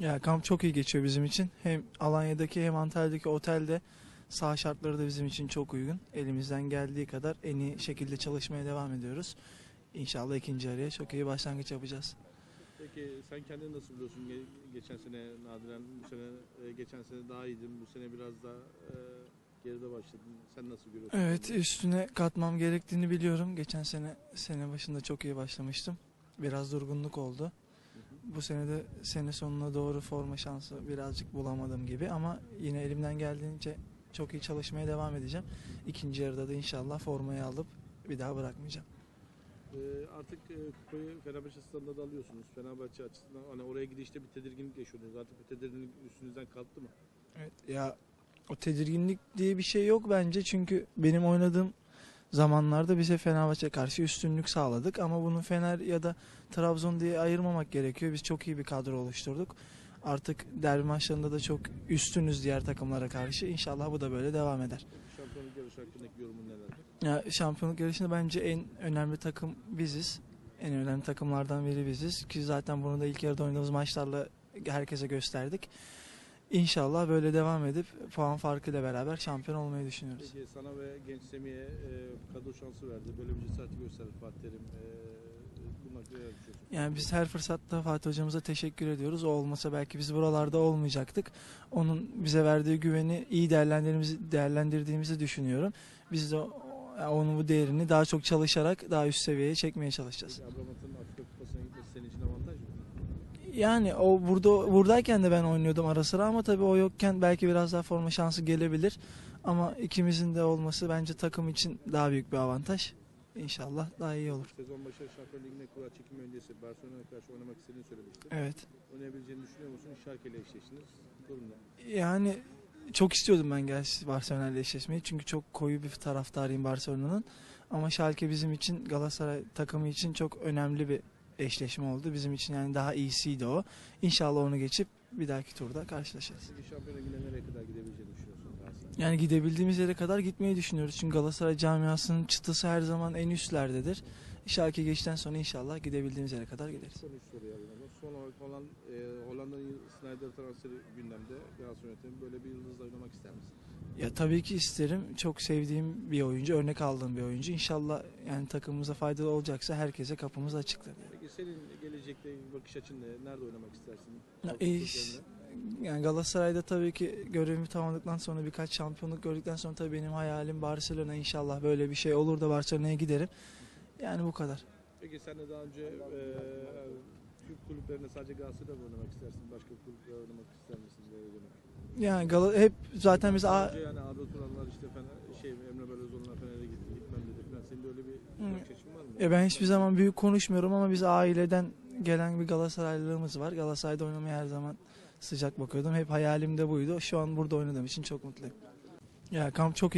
Ya kamp çok iyi geçiyor bizim için. Hem Alanya'daki hem Antalya'daki otelde saha şartları da bizim için çok uygun. Elimizden geldiği kadar en iyi şekilde çalışmaya devam ediyoruz. İnşallah ikinci araya çok iyi başlangıç yapacağız. Peki sen kendini nasıl buluyorsun? Ge- Geçen sene nadiren, bu sene e, geçen sene daha iyiydin. Bu sene biraz daha e, geride başladın. Sen nasıl görüyorsun? Evet kendini? üstüne katmam gerektiğini biliyorum. Geçen sene sene başında çok iyi başlamıştım. Biraz durgunluk oldu. Bu sene de sene sonuna doğru forma şansı birazcık bulamadım gibi ama yine elimden geldiğince çok iyi çalışmaya devam edeceğim. İkinci yarıda da inşallah formayı alıp bir daha bırakmayacağım. E, artık e, kupayı Fenerbahçe stadında da alıyorsunuz. Fenerbahçe açısından hani oraya gidişte bir tedirginlik yaşıyordunuz. Artık bu tedirginlik üstünüzden kalktı mı? Evet ya o tedirginlik diye bir şey yok bence çünkü benim oynadığım zamanlarda bize Fenerbahçe karşı üstünlük sağladık ama bunu Fener ya da Trabzon diye ayırmamak gerekiyor. Biz çok iyi bir kadro oluşturduk. Artık derbi maçlarında da çok üstünüz diğer takımlara karşı. İnşallah bu da böyle devam eder. Şampiyonluk yarışı hakkındaki yorumun nelerdir? Ya şampiyonluk yarışında bence en önemli takım biziz. En önemli takımlardan biri biziz. Ki zaten bunu da ilk yarıda oynadığımız maçlarla herkese gösterdik. İnşallah böyle devam edip puan farkıyla beraber şampiyon olmayı düşünüyoruz. Peki sana ve genç Semih'e e, kadro şansı verdi. Böyle bir cesareti gösterdi Fatih Terim. E? Yani biz her fırsatta Fatih hocamıza teşekkür ediyoruz. O olmasa belki biz buralarda olmayacaktık. Onun bize verdiği güveni iyi değerlendirdiğimizi, değerlendirdiğimizi düşünüyorum. Biz de onun bu değerini daha çok çalışarak daha üst seviyeye çekmeye çalışacağız. Peki Abramat'ın Afrika Kupası'na gitmesi senin için avantaj mı? Yani o burada buradayken de ben oynuyordum ara sıra ama tabii o yokken belki biraz daha forma şansı gelebilir. Ama ikimizin de olması bence takım için daha büyük bir avantaj. İnşallah daha iyi olur. Sezon başı Şampiyon Ligi'ne kura çekimi öncesi Barcelona'ya karşı oynamak istediğini söylemiştin. Evet. Oynayabileceğini düşünüyor musun? Schalke ile eşleştiniz. Durum ne? Yani çok istiyordum ben gel Barcelona ile eşleşmeyi. Çünkü çok koyu bir taraftarıyım Barcelona'nın. Ama Schalke bizim için Galatasaray takımı için çok önemli bir eşleşme oldu. Bizim için yani daha iyisiydi o. İnşallah onu geçip bir dahaki turda karşılaşırız. Peki Şampiyon Ligi'ne nereye kadar gidebileceğini düşünüyorsun Galatasaray? Yani gidebildiğimiz yere kadar gitmeyi düşünüyoruz. Çünkü Galatasaray camiasının çıtısı her zaman en üstlerdedir. Schalke geçten sonra inşallah gidebildiğimiz yere kadar gideriz. Son üç ama. Son Holland, e, Hollanda'nın Snyder transferi gündemde. Galatasaray yönetimi böyle bir yıldızla oynamak ister misin? Ya tabii ki isterim. Çok sevdiğim bir oyuncu, örnek aldığım bir oyuncu. İnşallah yani takımımıza faydalı olacaksa herkese kapımız açıktır. Peki senin gelecekte bakış açın ne? Nerede oynamak istersin? E. Yani Galatasaray'da tabii ki görevimi tamamladıktan sonra birkaç şampiyonluk gördükten sonra tabii benim hayalim Barcelona inşallah böyle bir şey olur da Barcelona'ya giderim. Yani bu kadar. Peki sen de daha önce e, Türk kulüplerinde sadece Galatasaray'da mı oynamak istersin? Başka kulüplerde oynamak ister misin? Yani Gal- hep zaten biz A- Önce yani Arda Turanlar işte Fener, şey Emre Belözoğlu'na Fener'e git, gitmem dedi falan. Senin de öyle bir Hı. bakış açın var mı? Ya ben hiçbir zaman büyük konuşmuyorum ama biz aileden gelen bir Galatasaraylılığımız var. Galatasaray'da oynamaya her zaman sıcak bakıyordum. Hep hayalim de buydu. Şu an burada oynadığım için çok mutluyum. Ya kamp çok iyi.